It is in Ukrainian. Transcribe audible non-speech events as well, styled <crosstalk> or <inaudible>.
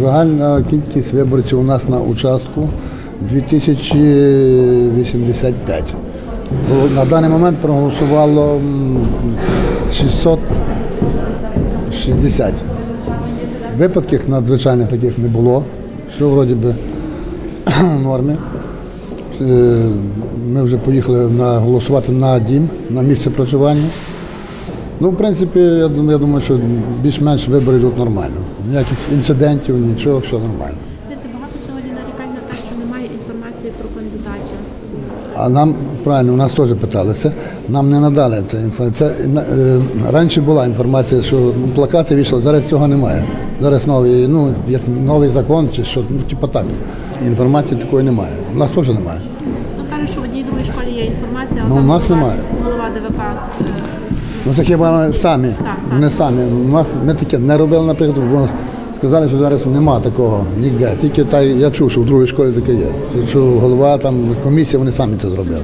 Загальна кількість виборців у нас на участку 2085. На даний момент проголосувало 660. Випадків надзвичайних таких не було, що вроді би <clears throat> в нормі. Е, Ми вже поїхали на голосувати на дім, на місце проживання. Ну, в принципі, я думаю, я думаю, що більш-менш вибори йдуть нормально. Ніяких інцидентів, нічого, все нормально. Дивіться, багато сьогодні нарікань на те, що немає інформації про кандидатів. А нам правильно, у нас теж питалися, нам не надали цю інформацію. Це, е, раніше була інформація, що плакати вийшли, зараз цього немає. Зараз новий, ну, як новий закон чи що, ну, типу так. Інформації такої немає. У нас теж немає. Ну кажуть, що в одній і другій школі є інформація, а Ну, у нас немає. голова ДВК. Ну це хіба самі. не самі. У нас ми таке не робили, наприклад, бо сказали, що зараз нема такого ніде. Тільки та я чув, що в другій школі таке є. Що голова там комісія, вони самі це зробили.